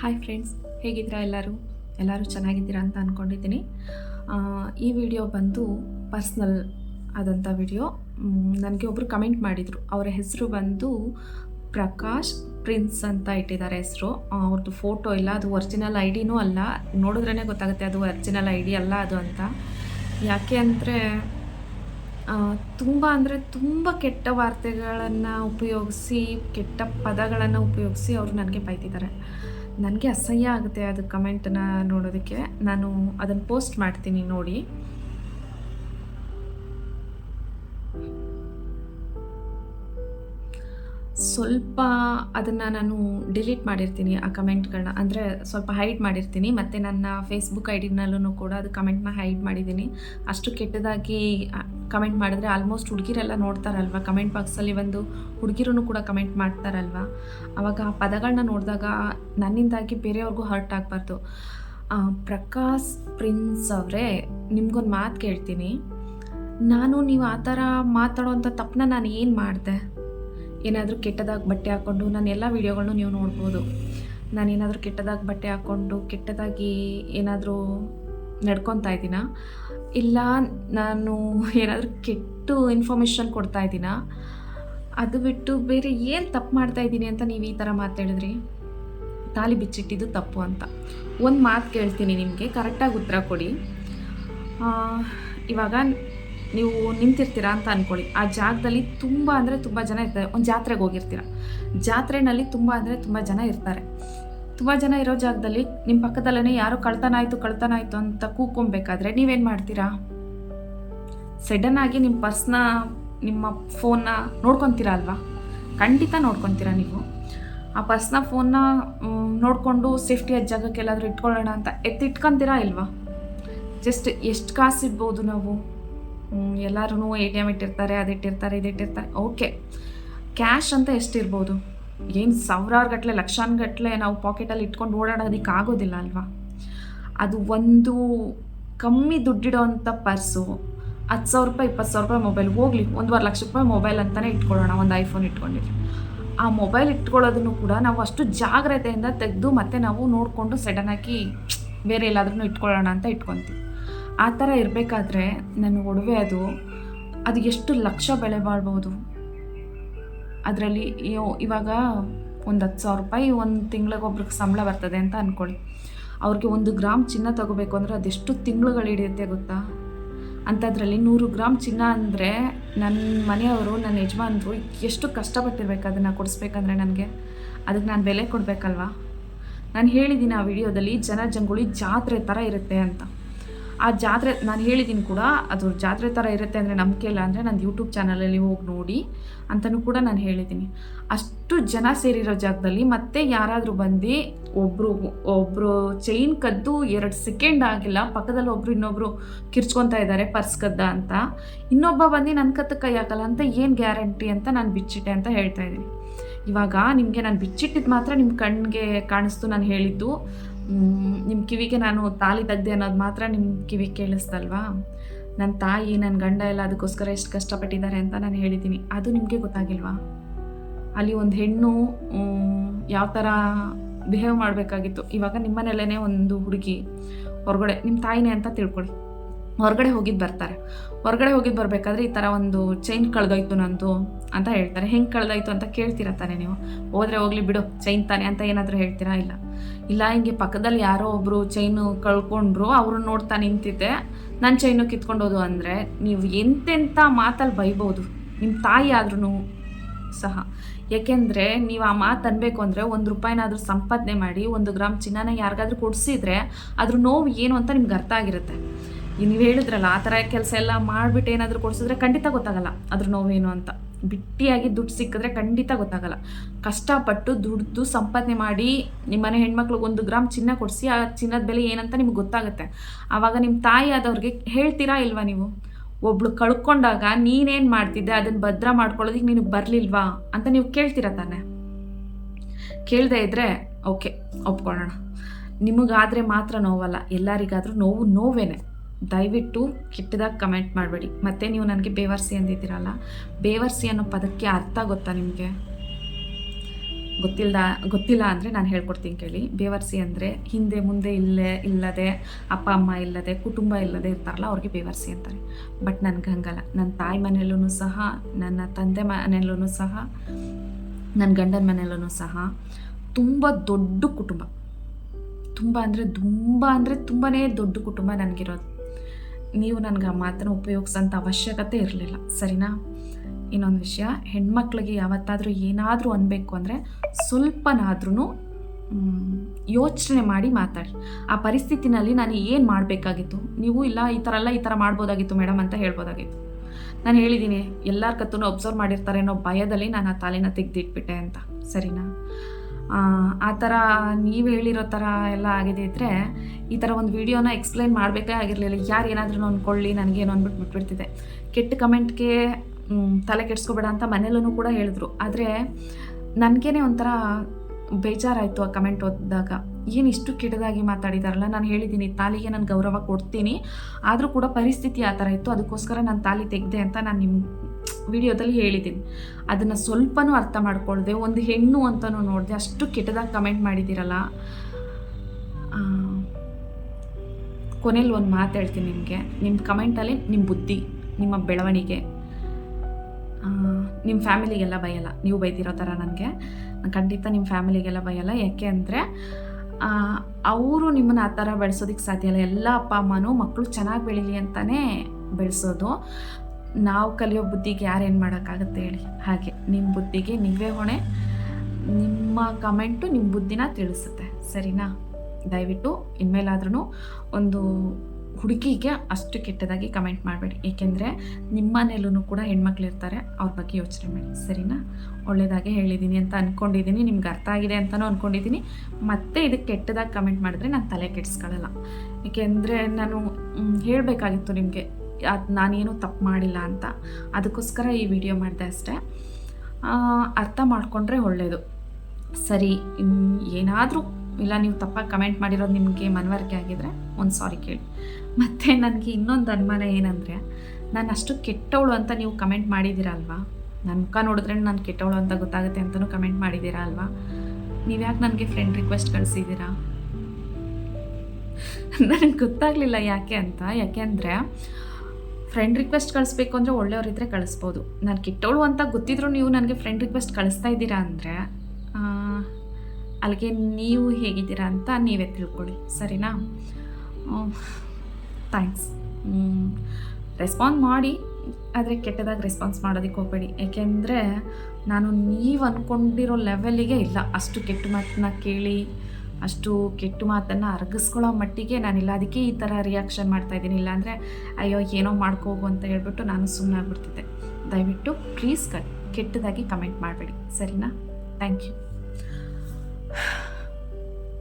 Hi friends ಹೇಗಿದ್ದೀರಾ ಎಲ್ಲರೂ? ಎಲ್ಲರೂ ಚೆನ್ನಾಗಿದ್ದೀರಾ ಅಂತ ಅಂದ್ಕೊಂಡಿದ್ದೀನಿ ಈ ವಿಡಿಯೋ ಬಂದು ಪರ್ಸ್ನಲ್ ಆದಂಥ ವಿಡಿಯೋ ನನಗೆ ಒಬ್ಬರು ಕಮೆಂಟ್ ಮಾಡಿದರು. ಅವರ ಹೆಸರು ಬಂದು ಪ್ರಕಾಶ್ ಪ್ರಿನ್ಸ್ ಅಂತ ಇಟ್ಟಿದ್ದಾರೆ ಹೆಸರು. ಅವ್ರದ್ದು ಫೋಟೋ ಇಲ್ಲ, ಅದು ಒರಿಜಿನಲ್ ಐ ಡಿನೂ ಅಲ್ಲ. ನೋಡಿದ್ರೇ ಗೊತ್ತಾಗುತ್ತೆ ಅದು ಒರಿಜಿನಲ್ ಐ ಡಿ ಅಲ್ಲ ಅದು ಅಂತ. ಯಾಕೆ ಅಂದರೆ ತುಂಬ ಅಂದರೆ ತುಂಬ ಕೆಟ್ಟ ವಾರ್ತೆಗಳನ್ನು ಉಪಯೋಗಿಸಿ, ಕೆಟ್ಟ ಪದಗಳನ್ನು ಉಪಯೋಗಿಸಿ ಅವರು ನನಗೆ ಬೈತಿದ್ದಾರೆ. ನನಗೆ ಅಸಹ್ಯ ಆಗುತ್ತೆ ಅದು ಕಮೆಂಟನ್ನ ನೋಡೋದಕ್ಕೆ. ನಾನು ಅದನ್ನು ಪೋಸ್ಟ್ ಮಾಡ್ತೀನಿ ನೋಡಿ. ಸ್ವಲ್ಪ ಅದನ್ನು ನಾನು ಡಿಲೀಟ್ ಮಾಡಿರ್ತೀನಿ ಆ ಕಮೆಂಟ್ಗಳನ್ನ ಅಂದರೆ ಸ್ವಲ್ಪ ಹೈಡ್ ಮಾಡಿರ್ತೀನಿ. ಮತ್ತು ನನ್ನ ಫೇಸ್ಬುಕ್ ಐ ಡಿನಲ್ಲೂ ಕೂಡ ಅದು ಕಮೆಂಟ್ನ ಹೈಡ್ ಮಾಡಿದ್ದೀನಿ. ಅಷ್ಟು ಕೆಟ್ಟದಾಗಿ ಕಮೆಂಟ್ ಮಾಡಿದ್ರೆ ಆಲ್ಮೋಸ್ಟ್ ಹುಡುಗಿರೆಲ್ಲ ನೋಡ್ತಾರಲ್ವ? ಕಮೆಂಟ್ ಬಾಕ್ಸಲ್ಲಿ ಒಂದು ಹುಡುಗಿರೂ ಕೂಡ ಕಮೆಂಟ್ ಮಾಡ್ತಾರಲ್ವ? ಆವಾಗ ಆ ಪದಗಳನ್ನ ನೋಡಿದಾಗ ನನ್ನಿಂದಾಗಿ ಬೇರೆಯವ್ರಿಗೂ ಹರ್ಟ್ ಆಗಬಾರ್ದು. ಪ್ರಕಾಶ್ ಪ್ರಿನ್ಸ್ ಅವರೇ, ನಿಮ್ಗೊಂದು ಮಾತು ಕೇಳ್ತೀನಿ. ನಾನು ನೀವು ಆ ಥರ ಮಾತಾಡೋವಂಥ ತಪ್ಪನ್ನ ನಾನು ಏನು ಮಾಡಿದೆ? ಏನಾದರೂ ಕೆಟ್ಟದಾಗಿ ಬಟ್ಟೆ ಹಾಕ್ಕೊಂಡು ನಾನು ಎಲ್ಲ ವೀಡಿಯೋಗಳನ್ನು ನೀವು ನೋಡ್ಬೋದು. ನಾನು ಏನಾದರೂ ಕೆಟ್ಟದಾಗಿ ಬಟ್ಟೆ ಹಾಕ್ಕೊಂಡು ಕೆಟ್ಟದಾಗಿ ಏನಾದರೂ ನಡ್ಕೊತಾ ಇದ್ದೀನಾ? ಇಲ್ಲ, ನಾನು ಏನಾದರೂ ಕೆಟ್ಟು ಇನ್ಫಾರ್ಮೇಷನ್ ಕೊಡ್ತಾ ಇದ್ದೀನಾ? ಅದು ಬಿಟ್ಟು ಬೇರೆ ಏನು ತಪ್ಪು ಮಾಡ್ತಾ ಇದ್ದೀನಿ ಅಂತ ನೀವು ಈ ಥರ ಮಾತಾಡಿದ್ರಿ ತಾಲಿ ಬಿಚ್ಚಿಟ್ಟಿದ್ದು ತಪ್ಪು ಅಂತ. ಒಂದು ಮಾತು ಕೇಳ್ತೀನಿ ನಿಮಗೆ, ಕರೆಕ್ಟಾಗಿ ಉತ್ತರ ಕೊಡಿ. ಇವಾಗ ನೀವು ನಿಂತಿರ್ತೀರಾ ಅಂತ ಅಂದ್ಕೊಳ್ಳಿ ಆ ಜಾಗದಲ್ಲಿ ತುಂಬ ಅಂದರೆ ತುಂಬ ಜನ ಇರ್ತಾರೆ. ಒಂದು ಜಾತ್ರೆಗೆ ಹೋಗಿರ್ತೀರ. ಜಾತ್ರೆನಲ್ಲಿ ತುಂಬ ಅಂದರೆ ತುಂಬ ಜನ ಇರ್ತಾರೆ. ತುಂಬ ಜನ ಇರೋ ಜಾಗದಲ್ಲಿ ನಿಮ್ಮ ಪಕ್ಕದಲ್ಲೇ ಯಾರೋ ಕಳ್ತನ ಆಯಿತು ಕಳ್ತನ ಆಯಿತು ಅಂತ ಕೂಕೊಂಬೇಕಾದ್ರೆ ನೀವೇನು ಮಾಡ್ತೀರಾ? ಸಡನ್ ಆಗಿ ನಿಮ್ಮ ಪರ್ಸ್ನ, ನಿಮ್ಮ ಫೋನ್ನ ನೋಡ್ಕೊತೀರ ಅಲ್ವಾ? ಖಂಡಿತ ನೋಡ್ಕೊತೀರಾ ನೀವು. ಆ ಪರ್ಸ್ನ, ಫೋನ್ನ ನೋಡಿಕೊಂಡು ಸೇಫ್ಟಿಯಾದ ಜಾಗಕ್ಕೆಲ್ಲಾದರೂ ಇಟ್ಕೊಳ್ಳೋಣ ಅಂತ ಎತ್ತಿಟ್ಕೊಂತೀರಾ ಇಲ್ವಾ? ಜಸ್ಟ್ ಎಷ್ಟು ಕಾಸು ಇರ್ಬೋದು ನಾವು. ಎಲ್ಲರೂ ಎ ಟಿ ಎಂ ಇಟ್ಟಿರ್ತಾರೆ ಅದಿಟ್ಟಿರ್ತಾರೆ ಇದಿಟ್ಟಿರ್ತಾರೆ ಓಕೆ ಕ್ಯಾಶ್ ಅಂತ ಎಷ್ಟಿರ್ಬೋದು? ಏನು ಸಾವಿರಾರು ಗಟ್ಟಲೆ ಲಕ್ಷಾನುಗಟ್ಟಲೆ ನಾವು ಪಾಕೆಟಲ್ಲಿ ಇಟ್ಕೊಂಡು ಓಡಾಡೋದಕ್ಕೆ ಆಗೋದಿಲ್ಲ ಅಲ್ವಾ? ಅದು ಒಂದು ಕಮ್ಮಿ ದುಡ್ಡಿಡೋವಂಥ ಪರ್ಸು, ಹತ್ತು ಸಾವಿರ ರೂಪಾಯಿ, ಇಪ್ಪತ್ತು ಸಾವಿರ ರೂಪಾಯಿ ಮೊಬೈಲ್ ಹೋಗಲಿ, ಒಂದೂವರೆ ಲಕ್ಷ ರೂಪಾಯಿ ಮೊಬೈಲ್ ಅಂತಲೇ ಇಟ್ಕೊಳ್ಳೋಣ, ಒಂದು ಐಫೋನ್ ಇಟ್ಕೊಂಡಿರಿ ಆ ಮೊಬೈಲ್ ಇಟ್ಕೊಳ್ಳೋದನ್ನು ಕೂಡ ನಾವು ಅಷ್ಟು ಜಾಗ್ರತೆಯಿಂದ ತೆಗೆದು ಮತ್ತೆ ನಾವು ನೋಡಿಕೊಂಡು ಸಡನ್ನಾಗಿ ಬೇರೆ ಎಲ್ಲಾದ್ರೂ ಇಟ್ಕೊಳ್ಳೋಣ ಅಂತ ಇಟ್ಕೊತೀವಿ. ಆ ಥರ ಇರಬೇಕಾದ್ರೆ ನನ್ನ ಒಡವೆ ಅದು ಅದು ಎಷ್ಟು ಲಕ್ಷ ಬೆಲೆ ಬಾಳ್ಬೋದು ಅದರಲ್ಲಿ ಇವಾಗ ಒಂದು ಹತ್ತು ಸಾವಿರ ರೂಪಾಯಿ ಒಂದು ತಿಂಗಳಿಗೆ ಒಬ್ರಿಗೆ ಸಂಬಳ ಬರ್ತದೆ ಅಂತ ಅಂದ್ಕೊಳ್ಳಿ ಅವ್ರಿಗೆ ಒಂದು ಗ್ರಾಮ್ ಚಿನ್ನ ತಗೋಬೇಕು ಅಂದರೆ ಅದೆಷ್ಟು ತಿಂಗಳುಗಳು ಹಿಡಿಯುತ್ತೆ ಗೊತ್ತಾ? ಅಂಥದ್ರಲ್ಲಿ ನೂರು ಗ್ರಾಮ್ ಚಿನ್ನ ಅಂದರೆ ನನ್ನ ಮನೆಯವರು ನನ್ನ ಯಜಮಾನರು ಎಷ್ಟು ಕಷ್ಟಪಟ್ಟಿರ್ಬೇಕು ಅದನ್ನು ಕೊಡಿಸ್ಬೇಕಂದ್ರೆ ನನಗೆ. ಅದಕ್ಕೆ ನಾನು ಬೆಲೆ ಕೊಡಬೇಕಲ್ವಾ? ನಾನು ಹೇಳಿದ್ದೀನಿ ಆ ವಿಡಿಯೋದಲ್ಲಿ ಜನ ಜಂಗುಳಿ ಜಾತ್ರೆ ಥರ ಇರುತ್ತೆ ಅಂತ. ಆ ಜಾತ್ರೆ, ನಾನು ಹೇಳಿದ್ದೀನಿ ಕೂಡ, ಅದು ಜಾತ್ರೆ ಥರ ಇರುತ್ತೆ ಅಂದರೆ ನಂಬಿಕೆ ಇಲ್ಲ ಅಂದರೆ ನಾನು ಯೂಟ್ಯೂಬ್ ಚಾನಲಲ್ಲಿ ಹೋಗಿ ನೋಡಿ ಅಂತಲೂ ಕೂಡ ನಾನು ಹೇಳಿದ್ದೀನಿ ಅಷ್ಟು ಜನ ಸೇರಿರೋ ಜಾಗದಲ್ಲಿ ಮತ್ತೆ ಯಾರಾದರೂ ಬಂದು ಒಬ್ಬರು ಒಬ್ಬರು ಚೈನ್ ಕದ್ದು ಎರಡು ಸೆಕೆಂಡ್ ಆಗಿಲ್ಲ ಪಕ್ಕದಲ್ಲಿ ಒಬ್ರು ಇನ್ನೊಬ್ರು ಕಿರ್ಚ್ಕೊತಾ ಇದ್ದಾರೆ ಪರ್ಸ್ ಕದ್ದ ಅಂತ. ಇನ್ನೊಬ್ಬ ಬಂದು ನನ್ನ ಕತ್ತ ಕೈ ಹಾಕಲ್ಲ ಅಂತ ಏನು ಗ್ಯಾರಂಟಿ ಅಂತ ನಾನು ಬಿಚ್ಚಿಟ್ಟೆ ಅಂತ ಹೇಳ್ತಾ ಇದ್ದೀನಿ. ಇವಾಗ ನಿಮಗೆ ನಾನು ಬಿಚ್ಚಿಟ್ಟಿದ್ದು ಮಾತ್ರ ನಿಮ್ಮ ಕಣ್ಣಿಗೆ ಕಾಣಿಸ್ತು ನಾನು ಹೇಳಿದ್ದು. ನಿಮ್ಮ ಕಿವಿಗೆ ನಾನು ತಾಲಿ ತೆಗ್ದೆ ಅನ್ನೋದು ಮಾತ್ರ ನಿಮ್ಮ ಕಿವಿಗೆ ಕೇಳಿಸ್ತಲ್ವಾ? ನನ್ನ ತಾಯಿ ನನ್ನ ಗಂಡ ಎಲ್ಲ ಅದಕ್ಕೋಸ್ಕರ ಎಷ್ಟು ಕಷ್ಟಪಟ್ಟಿದ್ದಾರೆ ಅಂತ ನಾನು ಹೇಳಿದ್ದೀನಿ ಅದು ನಿಮಗೆ ಗೊತ್ತಾಗಿಲ್ವಾ? ಅಲ್ಲಿ ಒಂದು ಹೆಣ್ಣು ಯಾವ ಥರ ಬಿಹೇವ್ ಮಾಡಬೇಕಾಗಿತ್ತು. ಇವಾಗ ನಿಮ್ಮನೆಯಲ್ಲೇ ಒಂದು ಹುಡುಗಿ. ಹೊರಗಡೆ ನಿಮ್ಮ ತಾಯಿನೇ ಅಂತ ತಿಳ್ಕೊಳ್ಳಿ ಹೊರಗಡೆ ಹೋಗಿದ್ದು ಬರ್ತಾರೆ. ಹೊರಗಡೆ ಹೋಗಿದ್ದು ಬರಬೇಕಾದ್ರೆ ಈ ಥರ ಒಂದು ಚೈನ್ ಕಳೆದೋಯ್ತು ನಂದು ಅಂತ ಹೇಳ್ತಾರೆ. ಹೆಂಗೆ ಕಳೆದೋಯ್ತು ಅಂತ ಕೇಳ್ತೀರ ತಾನೇ ನೀವು? ಹೋದರೆ ಹೋಗ್ಲಿ ಬಿಡು ಚೈನ್ ತಾನೆ ಅಂತ ಏನಾದರೂ ಹೇಳ್ತೀರಾ? ಇಲ್ಲ. ಇಲ್ಲ, ಹಿಂಗೆ ಪಕ್ಕದಲ್ಲಿ ಯಾರೋ ಒಬ್ಬರು ಚೈನು ಕಳ್ಕೊಂಡ್ರು ಅವ್ರನ್ನ ನೋಡ್ತಾ ನಿಂತಿದ್ದೆ. ನನ್ನ ಚೈನು ಕಿತ್ಕೊಂಡೋದು ಅಂದರೆ ನೀವು ಎಂತೆಂಥ ಮಾತಲ್ಲಿ ಬೈಬೋದು. ನಿಮ್ಮ ತಾಯಿ ಆದ್ರೂ ಸಹ. ಏಕೆಂದರೆ ನೀವು ಆ ಮಾತು ಅನ್ಬೇಕು ಅಂದರೆ ಒಂದು ರೂಪಾಯಿನಾದರೂ ಸಂಪಾದನೆ ಮಾಡಿ, ಒಂದು ಗ್ರಾಮ್ ಚಿನ್ನನ ಯಾರಿಗಾದ್ರೂ ಕೊಡಿಸಿದ್ರೆ ಅದ್ರ ನೋವು ಏನು ಅಂತ ನಿಮ್ಗೆ ಅರ್ಥ ಆಗಿರುತ್ತೆ. ನೀವು ಹೇಳಿದ್ರಲ್ಲ, ಆ ಥರ ಕೆಲಸ ಎಲ್ಲ ಮಾಡಿಬಿಟ್ಟು ಏನಾದರೂ ಕೊಡಿಸಿದ್ರೆ ಖಂಡಿತ ಗೊತ್ತಾಗಲ್ಲ. ಅದ್ರ ನೋವೇನು ಅಂತ. ಬಿಟ್ಟಿಯಾಗಿ ದುಡ್ಡು ಸಿಕ್ಕಿದ್ರೆ ಖಂಡಿತ ಗೊತ್ತಾಗಲ್ಲ. ಕಷ್ಟಪಟ್ಟು ದುಡ್ದು ಸಂಪಾದನೆ ಮಾಡಿ ನಿಮ್ಮನೆ ಹೆಣ್ಮಕ್ಳಿಗೆ ಒಂದು ಗ್ರಾಮ್ ಚಿನ್ನ ಕೊಡಿಸಿ, ಆ ಚಿನ್ನದ ಬೆಲೆ ಏನಂತ ನಿಮ್ಗೆ ಗೊತ್ತಾಗುತ್ತೆ. ಆವಾಗ ನಿಮ್ಮ ತಾಯಿ ಆದವ್ರಿಗೆ ಹೇಳ್ತೀರಾ ಇಲ್ವಾ ನೀವು? ಒಬ್ಳು ಕಳ್ಕೊಂಡಾಗ ನೀನೇನು ಮಾಡ್ತಿದ್ದೆ ಅದನ್ನು ಭದ್ರ ಮಾಡ್ಕೊಳ್ಳೋದಕ್ಕೆ ನಿನಗೆ ಬರಲಿಲ್ವಾ ಅಂತ ನೀವು ಕೇಳ್ತೀರ ತಾನೆ? ಕೇಳದೆ ಇದ್ದರೆ ಓಕೆ, ಒಪ್ಕೊಳ್ಳೋಣ. ನಿಮಗಾದರೆ ಮಾತ್ರ ನೋವಲ್ಲ, ಎಲ್ಲರಿಗಾದರೂ ನೋವು ನೋವೇನೆ. ದಯವಿಟ್ಟು ಕೆಟ್ಟದಾಗಿ ಕಮೆಂಟ್ ಮಾಡಬೇಡಿ. ಮತ್ತು ನೀವು ನನಗೆ ಬೇವರ್ಸಿ ಅಂದಿದ್ದೀರಲ್ಲ, ಬೇವರ್ಸಿ ಅನ್ನೋ ಪದಕ್ಕೆ ಅರ್ಥ ಗೊತ್ತಾ ನಿಮಗೆ? ಗೊತ್ತಿಲ್ಲದ ಗೊತ್ತಿಲ್ಲ ಅಂದರೆ ನಾನು ಹೇಳ್ಕೊಡ್ತೀನಿ ಕೇಳಿ. ಬೇವರ್ಸಿ ಅಂದರೆ ಹಿಂದೆ ಮುಂದೆ ಇಲ್ಲೇ, ಇಲ್ಲದೆ, ಅಪ್ಪ, ಅಮ್ಮ ಇಲ್ಲದೆ, ಕುಟುಂಬ ಇಲ್ಲದೆ ಇರ್ತಾರಲ್ಲ, ಅವ್ರಿಗೆ ಬೇವರ್ಸಿ ಅಂತಾರೆ. ಬಟ್ ನನಗೆ ಹಂಗಲ್ಲ. ನನ್ನ ತಾಯಿ ಮನೆಯಲ್ಲೂ ಸಹ, ನನ್ನ ತಂದೆ ಮನೆಯಲ್ಲೂ ಸಹ ನನ್ನ ಗಂಡನ ಮನೆಯಲ್ಲೂ ಸಹ ತುಂಬ ದೊಡ್ಡ ಕುಟುಂಬ. ತುಂಬ ಅಂದರೆ ತುಂಬ ಅಂದರೆ ತುಂಬಾ ದೊಡ್ಡ ಕುಟುಂಬ ನನಗಿರೋದು. ನೀವು ನನಗೆ ಆ ಮಾತನ್ನು ಉಪಯೋಗಿಸೋಂಥ ಅವಶ್ಯಕತೆ ಇರಲಿಲ್ಲ. ಸರಿನಾ? ಇನ್ನೊಂದು ವಿಷಯ, ಹೆಣ್ಮಕ್ಳಿಗೆ ಯಾವತ್ತಾದರೂ ಏನಾದರೂ ಅನ್ಬೇಕು ಅಂದರೆ ಸ್ವಲ್ಪನಾದ್ರೂ ಯೋಚನೆ ಮಾಡಿ ಮಾತಾಡಿ. ಆ ಪರಿಸ್ಥಿತಿನಲ್ಲಿ ನಾನು ಏನು ಮಾಡಬೇಕಾಗಿತ್ತು? ನೀವು ಇಲ್ಲ, ಈ ಥರ ಎಲ್ಲ ಈ ಥರ ಮಾಡ್ಬೋದಾಗಿತ್ತು ಮೇಡಮ್ ಅಂತ ಹೇಳ್ಬೋದಾಗಿತ್ತು. ನಾನು ಹೇಳಿದ್ದೀನಿ ಎಲ್ಲರ ಕತ್ತೂ ಅಬ್ಸರ್ವ್ ಮಾಡಿರ್ತಾರೆ ಅನ್ನೋ ಭಯದಲ್ಲಿ ನಾನು ಆ ತಾಲಿನ ತೆಗೆದಿಟ್ಬಿಟ್ಟೆ ಅಂತ. ಸರಿನಾ? ಆ, ಥರ ನೀವು ಹೇಳಿರೋ ಥರ ಎಲ್ಲ ಆಗಿದೆ ಇದ್ದರೆ ಈ ಥರ ಒಂದು ವಿಡಿಯೋನ ಎಕ್ಸ್ಪ್ಲೈನ್ ಮಾಡಬೇಕೇ ಆಗಿರಲಿಲ್ಲ. ಯಾರು ಏನಾದರೂ ಅಂದ್ಕೊಳ್ಳಿ ನನಗೇನು ಅಂದ್ಬಿಟ್ಟು ಬಿಟ್ಬಿಡ್ತಿದ್ದೆ ಕೆಟ್ಟ ಕಮೆಂಟ್ಗೆ ತಲೆ ಕೆಡಿಸ್ಕೋಬೇಡ ಅಂತ ಮನೇಲೂ ಕೂಡ ಹೇಳಿದ್ರು. ಆದರೆ ನನಗೇನೆ ಒಂಥರ ಬೇಜಾರಾಯಿತು ಆ ಕಮೆಂಟ್ ಓದಿದಾಗ. ಏನು ಇಷ್ಟು ಕೆಟ್ಟದಾಗಿ ಮಾತಾಡಿದಾರಲ್ಲ? ನಾನು ಹೇಳಿದ್ದೀನಿ ತಾಲಿಗೆ ನಾನು ಗೌರವ ಕೊಡ್ತೀನಿ. ಆದರೂ ಕೂಡ ಪರಿಸ್ಥಿತಿ ಆ ಥರ ಇತ್ತು. ಅದಕ್ಕೋಸ್ಕರ ನಾನು ತಾಲಿ ತೆಗೆದೆ ಅಂತ ನಾನು ನಿಮ್ಮ ವಿಡಿಯೋದಲ್ಲಿ ಹೇಳಿದ್ದೀನಿ. ಅದನ್ನು ಸ್ವಲ್ಪನೂ ಅರ್ಥ ಮಾಡ್ಕೊಳ್ದೆ, ಒಂದು ಹೆಣ್ಣು ಅಂತಲೂ ನೋಡಿದೆ, ಅಷ್ಟು ಕೆಟ್ಟದಾಗಿ ಕಮೆಂಟ್ ಮಾಡಿದ್ದೀರಲ್ಲ ಕೊನೆಯಲ್ಲಿ ಒಂದು ಮಾತು ಹೇಳ್ತೀನಿ ನಿಮಗೆ. ನಿಮ್ಮ ಕಮೆಂಟಲ್ಲಿ ನಿಮ್ಮ ಬುದ್ಧಿ, ನಿಮ್ಮ ಬೆಳವಣಿಗೆ ನಿಮ್ಮ ಫ್ಯಾಮಿಲಿಗೆಲ್ಲ ಬಯಲ್ಲ. ನೀವು ಬೈದಿರೋ ಥರ ನನಗೆ. ಖಂಡಿತ ನಿಮ್ಮ ಫ್ಯಾಮಿಲಿಗೆಲ್ಲ ಬಯಲ್ಲ. ಯಾಕೆ ಅಂದರೆ ಅವರು ನಿಮ್ಮನ್ನು ಆ ಥರ ಬೆಳೆಸೋದಕ್ಕೆ ಸಾಧ್ಯ ಇಲ್ಲ. ಎಲ್ಲ ಅಪ್ಪ, ಅಮ್ಮನೂ ಮಕ್ಕಳು ಚೆನ್ನಾಗಿ ಬೆಳೀಲಿ ಅಂತಲೇ ಬೆಳೆಸೋದು. ನಾವು ಕಲಿಯೋ ಬುದ್ಧಿಗೆ ಯಾರೇನು ಮಾಡೋಕ್ಕಾಗುತ್ತೆ ಹೇಳಿ. ಹಾಗೆ ನಿಮ್ಮ ಬುದ್ಧಿಗೆ ನೀವೇ ಹೊಣೆ. ನಿಮ್ಮ ಕಮೆಂಟು ನಿಮ್ಮ ಬುದ್ಧಿನ ತಿಳಿಸುತ್ತೆ. ಸರಿನಾ? ದಯವಿಟ್ಟು ಇನ್ಮೇಲಾದ್ರೂ ಒಂದು ಹುಡುಗಿಗೆ ಅಷ್ಟು ಕೆಟ್ಟದಾಗಿ ಕಮೆಂಟ್ ಮಾಡಬೇಡಿ. ಏಕೆಂದರೆ ನಿಮ್ಮ ನೆಲೂ ಕೂಡ ಹೆಣ್ಮಕ್ಳು ಇರ್ತಾರೆ ಅವ್ರ ಬಗ್ಗೆ ಯೋಚನೆ ಮಾಡಿ. ಸರಿನಾ? ಒಳ್ಳೆಯದಾಗೆ ಹೇಳಿದ್ದೀನಿ ಅಂತ ಅಂದ್ಕೊಂಡಿದ್ದೀನಿ ನಿಮ್ಗೆ ಅರ್ಥ ಆಗಿದೆ ಅಂತಲೂ ಅಂದ್ಕೊಂಡಿದ್ದೀನಿ ಮತ್ತೆ ಇದಕ್ಕೆ ಕೆಟ್ಟದಾಗಿ ಕಮೆಂಟ್ ಮಾಡಿದ್ರೆ ನಾನು ತಲೆ ಕೆಡಿಸ್ಕೊಳ್ಳಲ್ಲ ಏಕೆಂದರೆ ನಾನು ಹೇಳಬೇಕಾಗಿತ್ತು ನಿಮಗೆ. ಅದು ನಾನೇನು ತಪ್ಪು ಮಾಡಿಲ್ಲ ಅಂತ. ಅದಕ್ಕೋಸ್ಕರ ಈ ವಿಡಿಯೋ ಮಾಡಿದೆ ಅಷ್ಟೇ. ಅರ್ಥ ಮಾಡಿಕೊಂಡ್ರೆ ಒಳ್ಳೆಯದು ಸರಿ ಏನಾದರೂ, ಇಲ್ಲ ನೀವು ತಪ್ಪಾಗಿ ಕಮೆಂಟ್ ಮಾಡಿರೋದು ನಿಮಗೆ ಮನವರಿಕೆ ಆಗಿದ್ರೆ ಒಂದು ಸಾರಿ ಕೇಳಿ. ಮತ್ತು ನನಗೆ ಇನ್ನೊಂದು ಅನುಮಾನ ಏನಂದರೆ, ನಾನು ಅಷ್ಟು ಕೆಟ್ಟವಳು ಅಂತ ನೀವು ಕಮೆಂಟ್ ಮಾಡಿದ್ದೀರಲ್ವಾ? ನನ್ನ ಮುಖ ನೋಡಿದ್ರೆ ನಾನು ಕೆಟ್ಟವಳು ಅಂತ ಗೊತ್ತಾಗುತ್ತೆ ಅಂತಲೂ ಕಮೆಂಟ್ ಮಾಡಿದ್ದೀರಾ ಅಲ್ವಾ? ನೀವ್ಯಾಕೆ ನನಗೆ ಫ್ರೆಂಡ್ ರಿಕ್ವೆಸ್ಟ್ ಕಳಿಸಿದ್ದೀರಾ? ನನಗೆ ಗೊತ್ತಾಗಲಿಲ್ಲ ಯಾಕೆ ಅಂತ. ಯಾಕೆ ಅಂದರೆ ಫ್ರೆಂಡ್ ರಿಕ್ವೆಸ್ಟ್ ಕಳಿಸ್ಬೇಕು ಅಂದರೆ ಒಳ್ಳೆಯವರಿದ್ದರೆ ಕಳಿಸ್ಬೋದು. ನಾನು ಕೆಟ್ಟೋಳು ಅಂತ ಗೊತ್ತಿದ್ರು ನೀವು ನನಗೆ ಫ್ರೆಂಡ್ ರಿಕ್ವೆಸ್ಟ್ ಕಳಿಸ್ತಾ ಇದ್ದೀರಾ ಅಂದರೆ ಅಲ್ಲಿಗೆ ನೀವು ಹೇಗಿದ್ದೀರಾ ಅಂತ ನೀವೇ ತಿಳ್ಕೊಳ್ಳಿ. ಸರಿನಾ? ಥ್ಯಾಂಕ್ಸ್ ರೆಸ್ಪಾನ್ಸ್ ಮಾಡಿ, ಆದರೆ ಕೆಟ್ಟದಾಗಿ ರೆಸ್ಪಾನ್ಸ್ ಮಾಡೋದಕ್ಕೆ ಹೋಗಬೇಡಿ. ಏಕೆಂದರೆ ನಾನು ನೀವು ಅಂದ್ಕೊಂಡಿರೋ ಲೆವೆಲಿಗೆ ಇಲ್ಲ. ಅಷ್ಟು ಕೆಟ್ಟ ಮಾತನ್ನ ಕೇಳಿ ಅಷ್ಟು ಕೆಟ್ಟ ಮಾತನ್ನು ಅರಗಿಸ್ಕೊಳ್ಳೋ ಮಟ್ಟಿಗೆ ನಾನಿಲ್ಲ. ಅದಕ್ಕೆ ಈ ಥರ ರಿಯಾಕ್ಷನ್ ಮಾಡ್ತಾ ಇದ್ದೀನಿ. ಇಲ್ಲಾಂದರೆ, ಅಯ್ಯೋ, ಏನೋ ಮಾಡ್ಕೋಗು ಅಂತ ಹೇಳ್ಬಿಟ್ಟು ನಾನು ಸುಮ್ಮನೆ ಆಗ್ಬಿಡ್ತಿದ್ದೆ ದಯವಿಟ್ಟು ಪ್ಲೀಸ್ ಕಟ್ ಕೆಟ್ಟದಾಗಿ ಕಮೆಂಟ್ ಮಾಡಬೇಡಿ. ಸರಿನಾ? Thank you